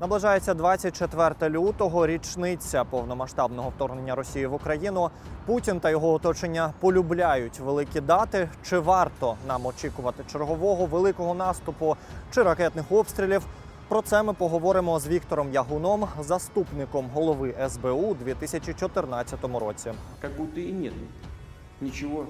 Наближається 24 лютого, річниця повномасштабного вторгнення Росії в Україну. Путін та його оточення полюбляють великі дати. Чи варто нам очікувати чергового великого наступу чи ракетних обстрілів? Про це ми поговоримо з Віктором Ягуном, заступником голови СБУ у 2014 році. Как будто и нет ничего.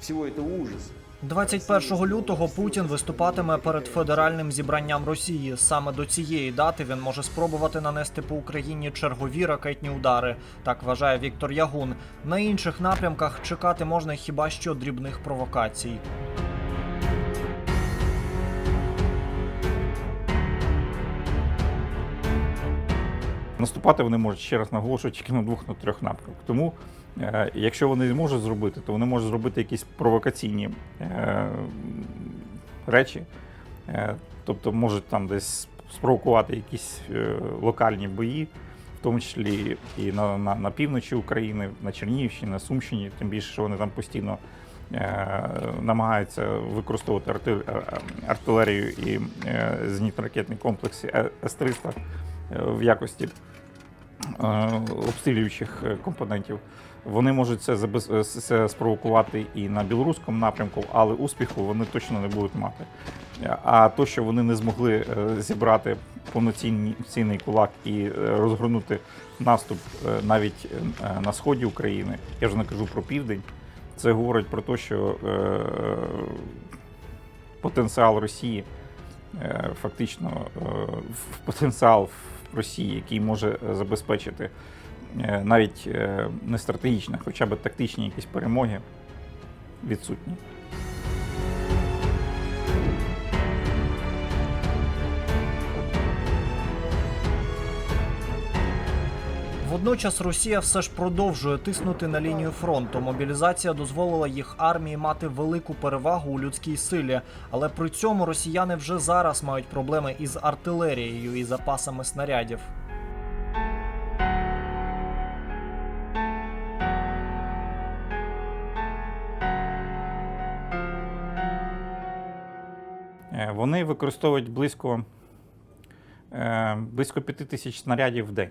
Всего это ужас. 21 лютого Путін виступатиме перед федеральним зібранням Росії. Саме до цієї дати він може спробувати нанести по Україні чергові ракетні удари. Так вважає Віктор Ягун. На інших напрямках чекати можна хіба що дрібних провокацій. Наступати вони можуть ще раз наголошую тільки на двох на трьох напрямках. Тому, якщо вони не можуть зробити, то вони можуть зробити якісь провокаційні е, речі, е, тобто можуть там десь спровокувати якісь е, локальні бої, в тому числі і на, на, на півночі України, на Чернігівщині, на Сумщині, тим більше, що вони там постійно. е, Намагаються використовувати артилерію і е, зенітно-ракетні комплекси Е- С-300 е, в якості е, обстрілюючих е, компонентів. Вони можуть це, е, це спровокувати і на білоруському напрямку, але успіху вони точно не будуть мати. Е, А то, що вони не змогли е, зібрати повноцінний цінний кулак і е, розгорнути наступ е, навіть е, на сході України, я вже не кажу про південь, це говорить про те, що е, потенціал Росії е, фактично е, потенціал Росії, який може е, забезпечити е, навіть е, не стратегічні, хоча б тактичні якісь перемоги, відсутні. Водночас Росія все ж продовжує тиснути на лінію фронту. Мобілізація дозволила їх армії мати велику перевагу у людській силі, але при цьому росіяни вже зараз мають проблеми із артилерією і запасами снарядів. Е, Вони використовують близько, е, близько 5 тисяч снарядів в день.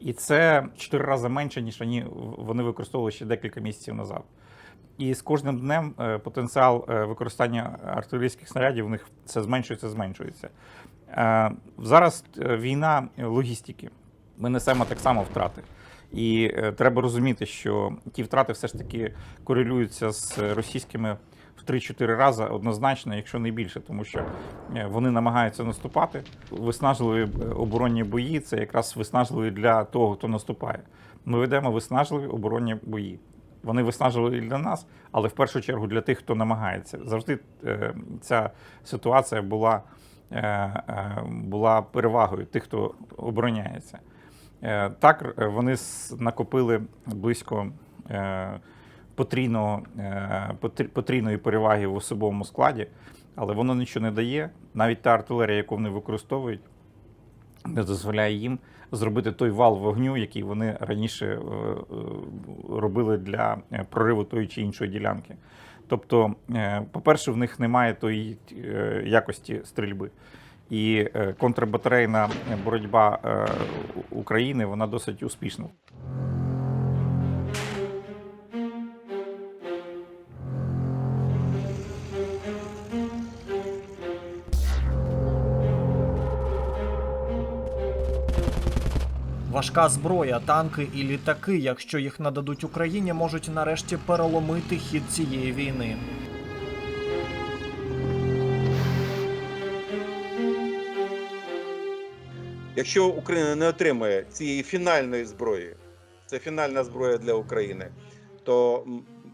І це 4 рази менше, ніж вони, використовували ще декілька місяців назад. І з кожним днем е, потенціал е, використання артилерійських снарядів у них це зменшується, зменшується. Е, Зараз війна логістики. Ми несемо так само втрати. І треба розуміти, що ті втрати все ж таки корелюються з російськими в 3-4 рази однозначно, якщо не більше, тому що е, вони намагаються наступати. Виснажливі е, оборонні бої це якраз виснажливі для того, хто наступає. Ми ведемо виснажливі оборонні бої. Вони виснажливі для нас, але в першу чергу для тих, хто намагається. Завжди е, ця ситуація була, була перевагою тих, хто обороняється. Так, вони накопили близько потрійного, е, потрійної переваги в особовому складі, але воно нічого не дає. Навіть та артилерія, яку вони використовують, не дозволяє їм зробити той вал вогню, який вони раніше е, е, робили для прориву тої чи іншої ділянки. Тобто, по-перше, в них немає тої якості стрільби. І контрбатарейна боротьба України вона досить успішна. Важка зброя, танки і літаки, якщо їх нададуть Україні, можуть нарешті переломити хід цієї війни. Якщо Україна не отримає цієї фінальної зброї, це фінальна зброя для України, то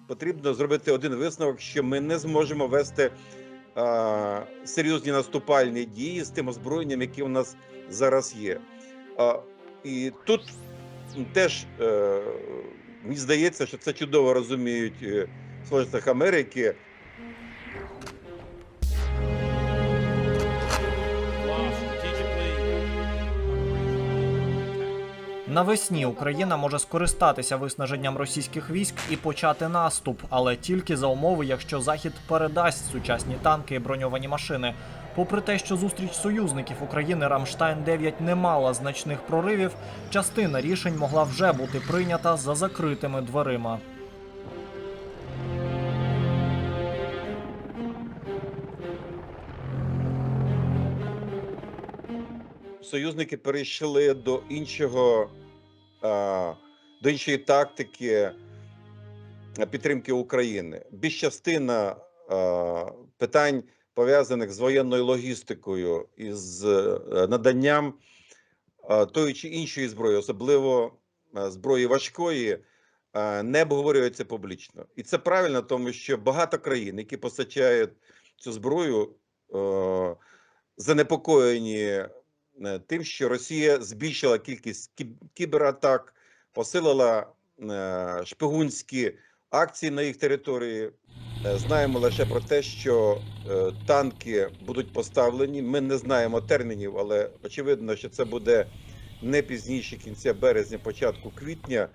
потрібно зробити один висновок, що ми не зможемо вести а, серйозні наступальні дії з тим озброєнням, яке у нас зараз є. А, і тут теж е, мені здається, що це чудово розуміють е, в Сполучених Америки. Навесні Україна може скористатися виснаженням російських військ і почати наступ, але тільки за умови, якщо Захід передасть сучасні танки і броньовані машини. Попри те, що зустріч союзників України Рамштайн 9 не мала значних проривів, частина рішень могла вже бути прийнята за закритими дверима. союзники перейшли до іншого до іншої тактики підтримки України. Більш частина питань пов'язаних з воєнною логістикою і з е, наданням тої чи іншої зброї, особливо зброї важкої. Не обговорюється публічно, і це правильно, тому що багато країн, які постачають цю зброю, занепокоєні тим, що Росія збільшила кількість кіб- кібератак, посилила е, шпигунські акції на їх території. Е, Знаємо лише про те, що е, танки будуть поставлені. Ми не знаємо термінів, але очевидно, що це буде не пізніше кінця березня, початку квітня.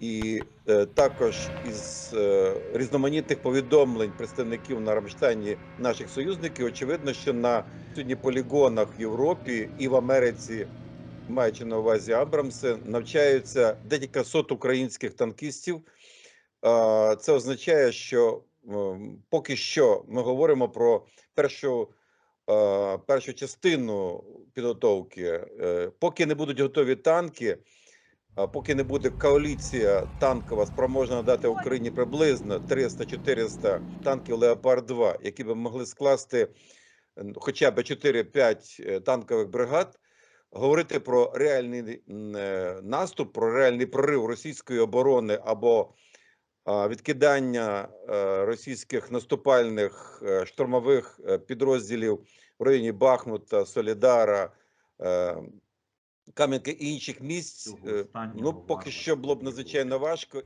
І е, також із е, різноманітних повідомлень представників на Рамштайні наших союзників, очевидно, що на сьогодні полігонах в Європі і в Америці, маючи на увазі Абрамси, навчаються декілька сот українських танкістів. А, Це означає, що ем, поки що ми говоримо про першу, е, першу частину підготовки. Е, Поки не будуть готові танки, поки не буде коаліція танкова спроможна надати Україні приблизно 300-400 танків Леопард 2 які б могли скласти хоча б 4-5 е, танкових бригад, говорити про реальний е, наступ, про реальний прорив російської оборони або відкидання е, російських наступальних штурмових підрозділів в районі Бахмута, Солідара. Кам'янки і інших місць, е, ну поки що було б надзвичайно важко.